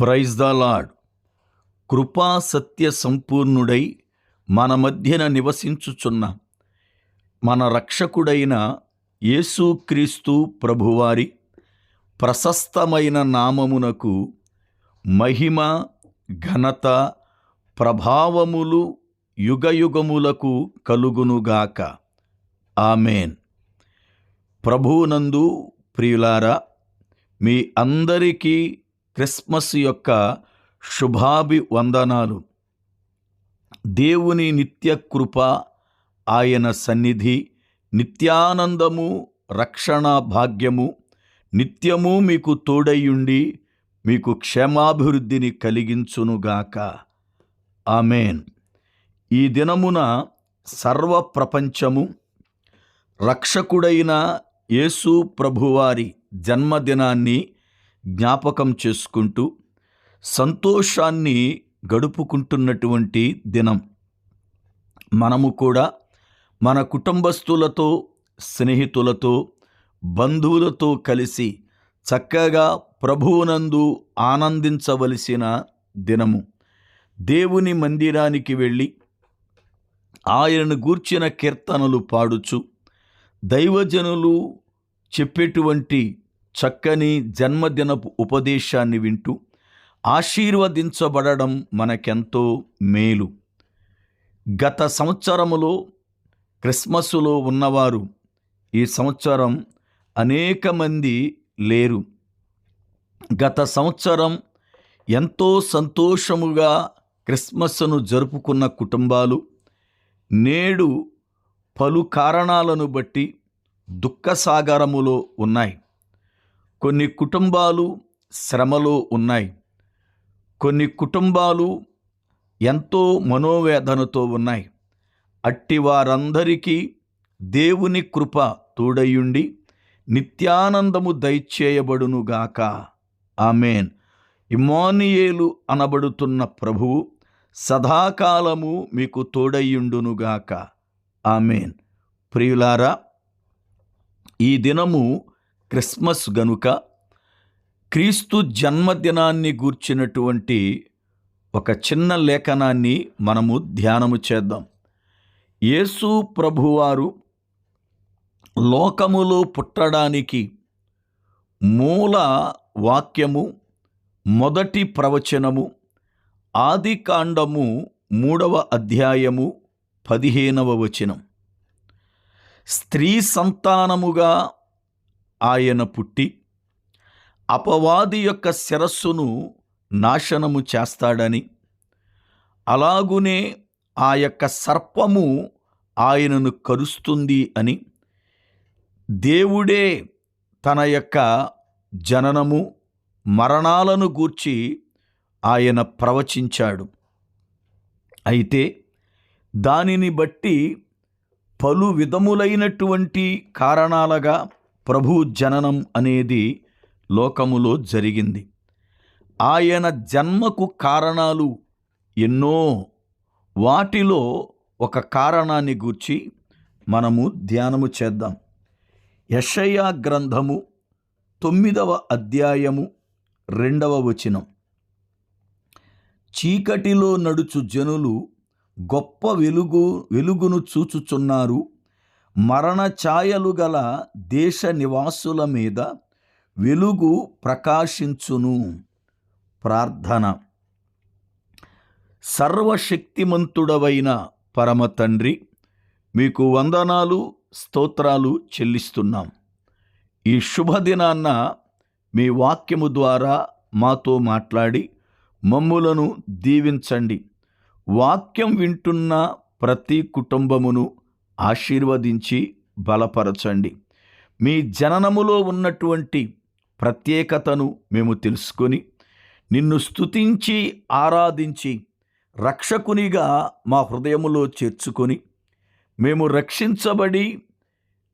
Praise the lord కృపా సత్య సంపూర్ణుడై మన మధ్యన నివసించుచున్న మన రక్షకుడైన యేసుక్రీస్తు ప్రభువారి ప్రశస్తమైన నామమునకు మహిమ ఘనత ప్రభావములు యుగయుగములకు కలుగునుగాక. ఆమెన్. ప్రభువునందు ప్రియులారా మీ అందరికీ క్రిస్మస్ యొక్క శుభాభి వందనాలు దేవుని నిత్య కృప ఆయన సన్నిధి నిత్యానందము రక్షణ భాగ్యము నిత్యము మీకు తోడయ్యుండి మీకు క్షేమాభివృద్ధిని కలిగించునుగాక. ఆమెన్. ఈ దినమున సర్వ ప్రపంచము రక్షకుడైన యేసు ప్రభువారి జన్మదినాన్ని జ్ఞాపకం చేసుకుంటూ సంతోషాన్ని గడుపుకుంటున్నటువంటి దినం. మనము కూడా మన కుటుంబస్తులతో స్నేహితులతో బంధువులతో కలిసి చక్కగా ప్రభువునందు ఆనందించవలసిన దినము. దేవుని మందిరానికి వెళ్ళి ఆయనను గూర్చిన కీర్తనలు పాడుచు దైవజనులు చెప్పేటువంటి చక్కని జన్మదినపు ఉపదేశాన్ని వింటూ ఆశీర్వదించబడడం మనకెంతో మేలు. గత సంవత్సరములో క్రిస్మస్లో ఉన్నవారు ఈ సంవత్సరం అనేక మంది లేరు. గత సంవత్సరం ఎంతో సంతోషముగా క్రిస్మస్ను జరుపుకున్న కుటుంబాలు నేడు పలు కారణాలను బట్టి దుఃఖసాగరములో ఉన్నాయి. కొన్ని కుటుంబాలు శ్రమలో ఉన్నాయి. కొన్ని కుటుంబాలు ఎంతో మనోవేదనతో ఉన్నాయి. అట్టి వారందరికీ దేవుని కృప తోడయుండి నిత్యానందము దయచేయబడునుగాక. ఆమెన్. ఇమానియేలు అనబడుతున్న ప్రభువు సదాకాలము మీకు తోడయ్యుండునుగాక. ఆమెన్. ప్రియులారా ఈ దినము క్రిస్మస్ గనుక క్రీస్తు జన్మదినాన్ని గూర్చినటువంటి ఒక చిన్న లేఖనాన్ని మనము ధ్యానము చేద్దాం. యేసు ప్రభువారు లోకములో పుట్టడానికి మూల వాక్యము మొదటి ప్రవచనము ఆది కాండము మూడవ అధ్యాయము పదిహేనవ వచనం. స్త్రీ సంతానముగా ఆయన పుట్టి అపవాది యొక్క శిరస్సును నాశనము చేస్తాడని అలాగునే ఆ యొక్క సర్పము ఆయనను కరుస్తుంది అని దేవుడే తన యొక్క జననము మరణాలను గూర్చి ఆయన ప్రవచించాడు. అయితే దానిని బట్టి పలు విధములైనటువంటి కారణాలుగా ప్రభు జననం అనేది లోకములో జరిగింది. ఆయన జన్మకు కారణాలు ఎన్నో వాటిలో ఒక కారణాన్ని గూర్చి మనము ధ్యానము చేద్దాం. యషయా గ్రంథము తొమ్మిదవ అధ్యాయము రెండవ వచనం. చీకటిలో నడుచు జనులు గొప్ప వెలుగు వెలుగును చూచుచున్నారు. మరణ ఛాయలు గల దేశ నివాసుల మీద వెలుగు ప్రకాశించును. ప్రార్థన. సర్వశక్తిమంతుడవైన పరమ తండ్రి మీకు వందనాలు స్తోత్రాలు చెల్లిస్తున్నాం. ఈ శుభదినాన్న మీ వాక్యము ద్వారా మాతో మాట్లాడి మమ్ములను దీవించండి. వాక్యం వింటున్న ప్రతి కుటుంబమును ఆశీర్వదించి బలపరచండి. మీ జననములో ఉన్నటువంటి ప్రత్యేకతను మేము తెలుసుకొని నిన్ను స్తుతించి ఆరాధించి రక్షకునిగా మా హృదయములో చేర్చుకొని మేము రక్షించబడి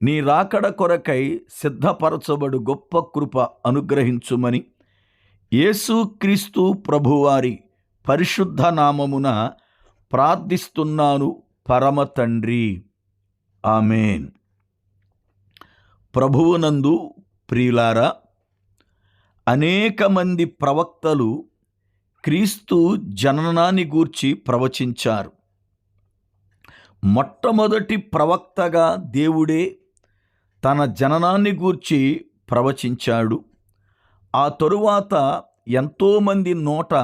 నీ రాకడ కొరకై సిద్ధపరచబడు గొప్ప కృప అనుగ్రహించుమని యేసుక్రీస్తు ప్రభువారి పరిశుద్ధ నామమున ప్రార్థిస్తున్నాను పరమ తండ్రి. ఆమెన్. ప్రభువునందు ప్రియులారా అనేక మంది ప్రవక్తలు క్రీస్తు జననాన్ని గూర్చి ప్రవచించారు. మొట్టమొదటి ప్రవక్తగా దేవుడే తన జననాన్ని గూర్చి ప్రవచించాడు. ఆ తరువాత ఎంతోమంది నోట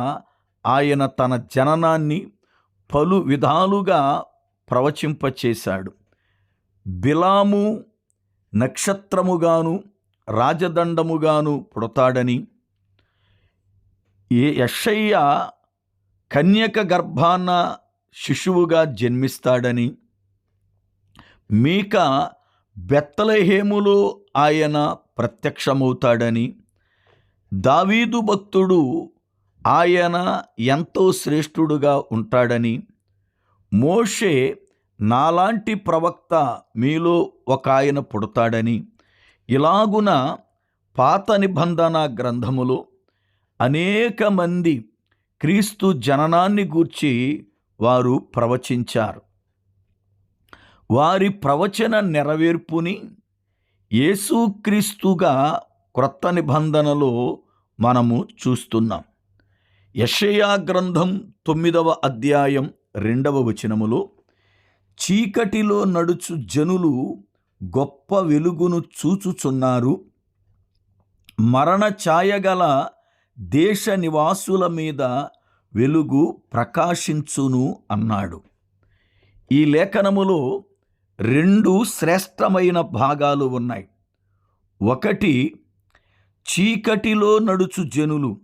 ఆయన తన జననాన్ని పలు విధాలుగా ప్రవచింపచేశాడు. బిలాము నక్షత్రముగాను రాజదండముగాను పుడతాడని ఏ యషయ్య కన్యక గర్భాన శిశువుగా జన్మిస్తాడని మీక బెత్తలహేములో ఆయన ప్రత్యక్షమవుతాడని దావీదు భక్తుడు ఆయన ఎంతో శ్రేష్ఠుడుగా ఉంటాడని మోషే నాలాంటి ప్రవక్త మీలో ఒక ఆయన పుడతాడని. ఇలాగున పాత నిబంధన గ్రంథములో అనేక మంది క్రీస్తు జననాన్ని గూర్చి వారు ప్రవచించారు. వారి ప్రవచన నెరవేర్పుని యేసుక్రీస్తుగా క్రొత్త నిబంధనలో మనము చూస్తున్నాం. యషయా గ్రంథం తొమ్మిదవ అధ్యాయం రెండవ వచనములో చీకటిలో నడుచు జనులు గొప్ప వెలుగును చూచుచున్నారు. మరణ ఛాయగల దేశ నివాసుల మీద వెలుగు ప్రకాశించును అన్నాడు. ఈ లేఖనములో రెండు శ్రేష్టమైన భాగాలు ఉన్నాయి. ఒకటి చీకటిలో నడుచు జనులు.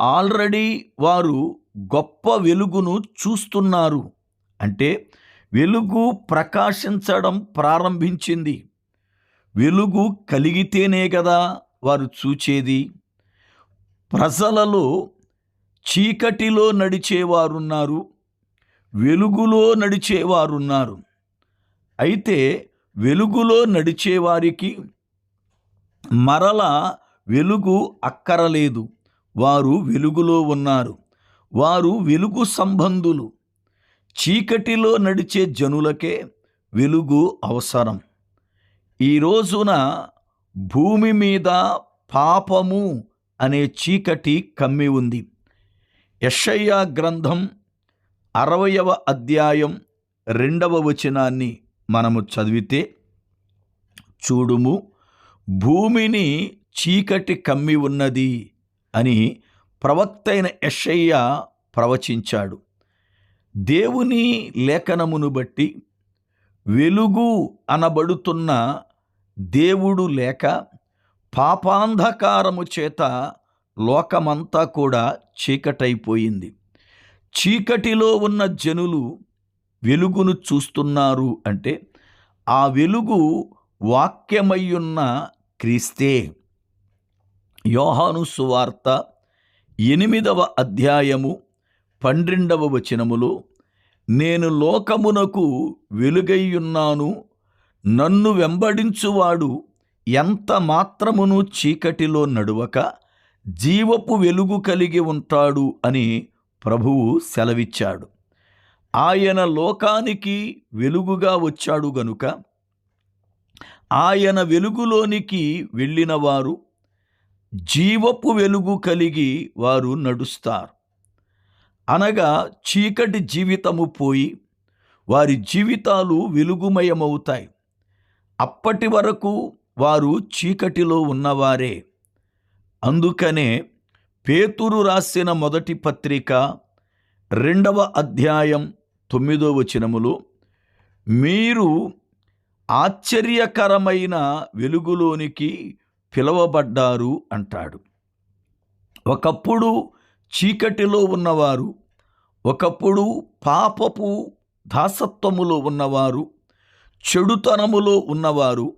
ఆల్రెడీ వారు గొప్ప వెలుగును చూస్తున్నారు. అంటే వెలుగు ప్రకాశించడం ప్రారంభించింది. వెలుగు కలిగితేనే కదా వారు చూచేది. ప్రజలలో చీకటిలో నడిచేవారున్నారు. వెలుగులో నడిచేవారున్నారు. అయితే వెలుగులో నడిచేవారికి మరల వెలుగు అక్కరలేదు. వారు వెలుగులో ఉన్నారు. వారు వెలుగు సంబంధులు. చీకటిలో నడిచే జనులకే వెలుగు అవసరం. ఈ రోజున భూమి మీద పాపము అనే చీకటి కమ్మి ఉంది. యషయ్య గ్రంథం అరవయవ అధ్యాయం రెండవ వచనాన్ని మనము చదివితే చూడుము భూమిని చీకటి కమ్మి ఉన్నది అని ప్రవక్తైన యషయ్య ప్రవచించాడు. దేవుని లేఖనమును బట్టి వెలుగు అనబడుతున్న దేవుడు లేక పాపాంధకారము చేత లోకమంతా కూడా చీకటైపోయింది. చీకటిలో ఉన్న జనులు వెలుగును చూస్తున్నారు అంటే ఆ వెలుగు వాక్యమయ్యున్న క్రీస్తే. యోహాను సువార్త ఎనిమిదవ అధ్యాయము పన్నెండవ వచనములో నేను లోకమునకు వెలుగయ్యున్నాను నన్ను వెంబడించువాడు ఎంత మాత్రమును చీకటిలో నడువక జీవపు వెలుగు కలిగి ఉంటాడు అని ప్రభువు సెలవిచ్చాడు. ఆయన లోకానికి వెలుగుగా వచ్చాడు గనుక ఆయన వెలుగులోనికి వెళ్ళినవారు జీవపు వెలుగు కలిగి వారు నడుస్తారు. అనగా చీకటి జీవితము పోయి వారి జీవితాలు వెలుగుమయమవుతాయి. అప్పటి వరకు వారు చీకటిలో ఉన్నవారే. అందుకనే పేతురు రాసిన మొదటి పత్రిక రెండవ అధ్యాయం తొమ్మిదో వచనములో మీరు ఆశ్చర్యకరమైన వెలుగులోనికి పిలువబడ్డారు అంటాడు. ఒకప్పుడు చీకటిలో ఉన్నవారు ఒకప్పుడు పాపపు దాసత్వములో ఉన్నవారు చెడుతనములో ఉన్నవారు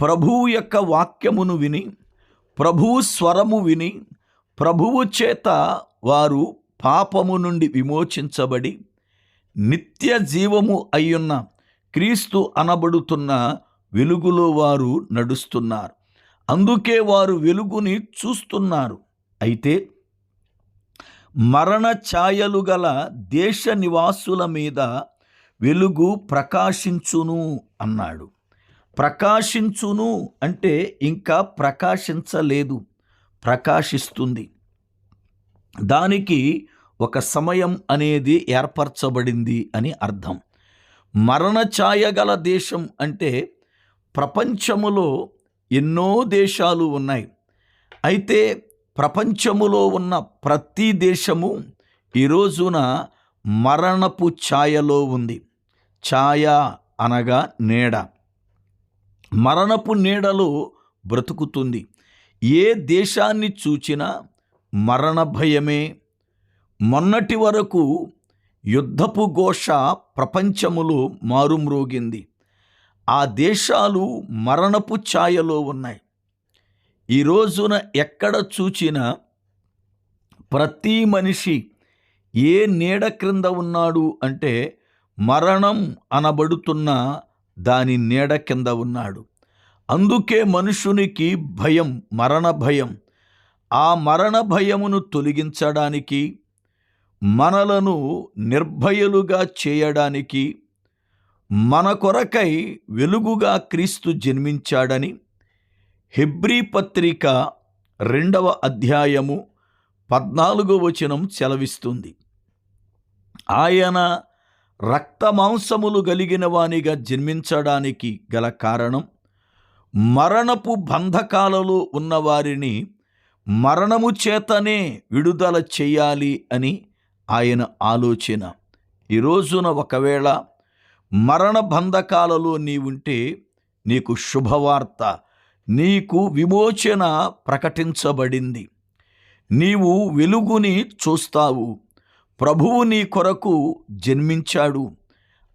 ప్రభువు యొక్క వాక్యమును విని ప్రభువు స్వరము విని ప్రభువు చేత వారు పాపము నుండి విమోచించబడి నిత్య జీవము అయ్యున్న క్రీస్తు అనబడుతున్న వెలుగులో వారు నడుస్తున్నారు. అందుకే వారు వెలుగుని చూస్తున్నారు. అయితే మరణ ఛాయలు గల దేశ నివాసుల మీద వెలుగు ప్రకాశించును అన్నాడు. ప్రకాశించును అంటే ఇంకా ప్రకాశించలేదు ప్రకాశిస్తుంది. దానికి ఒక సమయం అనేది ఏర్పరచబడింది అని అర్థం. మరణ ఛాయ గల దేశం అంటే ప్రపంచములో ఎన్నో దేశాలు ఉన్నాయి. అయితే ప్రపంచములో ఉన్న ప్రతి దేశము ఈ రోజున మరణపు ఛాయలో ఉంది. ఛాయ అనగా నీడ. మరణపు నీడలో బ్రతుకుతుంది. ఏ దేశాన్ని చూచినా మరణ భయమే. మొన్నటి వరకు యుద్ధపు ఘోష ప్రపంచములో మారుమ్రోగింది. ఆ దేశాలు మరణపు ఛాయలో ఉన్నాయి. ఈ రోజున ఎక్కడ చూచినా ప్రతి మనిషి ఏ నీడ క్రింద ఉన్నాడు అంటే మరణం అనబడుతున్న దాని నీడ కింద ఉన్నాడు. అందుకే మనుషునికి భయం మరణ భయం. ఆ మరణ భయమును తొలగించడానికి మనలను నిర్భయలుగా చేయడానికి మన కొరకై వెలుగుగా క్రీస్తు జన్మించాడని హెబ్రీ పత్రిక రెండవ అధ్యాయము పద్నాలుగో వచనం చెలవిస్తుంది ఆయన రక్త మాంసములు కలిగిన వానిగా జన్మించడానికి గల కారణం మరణపు బంధకాలలో ఉన్నవారిని మరణము చేతనే విడుదల చేయాలి అని ఆయన ఆలోచన. ఈ రోజున ఒకవేళ మరణ బంధకాలలో నీవుంటే నీకు శుభవార్త నీకు విమోచన ప్రకటించబడింది. నీవు వెలుగుని చూస్తావు. ప్రభువు నీ కొరకు జన్మించాడు.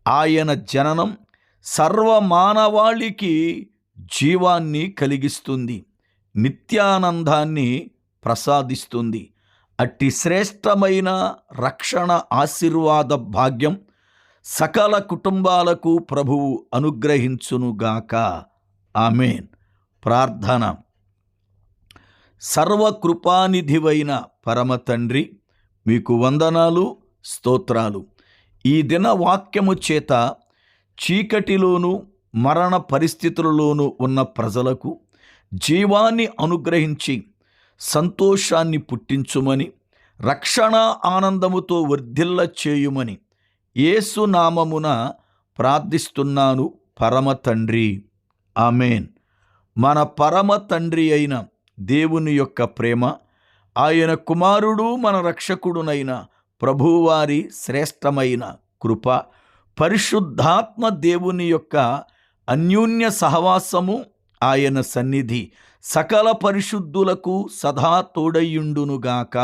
ఆయన జననం సర్వమానవాళికి జీవాన్ని కలిగిస్తుంది. నిత్యానందాన్ని ప్రసాదిస్తుంది. అట్టి శ్రేష్టమైన రక్షణ ఆశీర్వాద భాగ్యం సకల కుటుంబాలకు ప్రభువు అనుగ్రహించునుగాక. ఆమెన్. ప్రార్థన. సర్వకృపానిధివైన పరమ తండ్రి మీకు వందనాలు స్తోత్రాలు. ఈ దిన వాక్యము చేత చీకటిలోనూ మరణ పరిస్థితులలోనూ ఉన్న ప్రజలకు జీవాన్ని అనుగ్రహించి సంతోషాన్ని పుట్టించుమని రక్షణ ఆనందముతో వర్ధిల్ల చేయుమని ఏసునామమున ప్రార్థిస్తున్నాను పరమ తండ్రి ఆమెన్. మన పరమ తండ్రి అయిన దేవుని యొక్క ప్రేమ ఆయన కుమారుడు మన రక్షకుడునైన ప్రభువారి శ్రేష్టమైన కృప పరిశుద్ధాత్మ దేవుని యొక్క అన్యోన్య సహవాసము ఆయన సన్నిధి సకల పరిశుద్ధులకు సదా తోడయ్యుండునుగాక.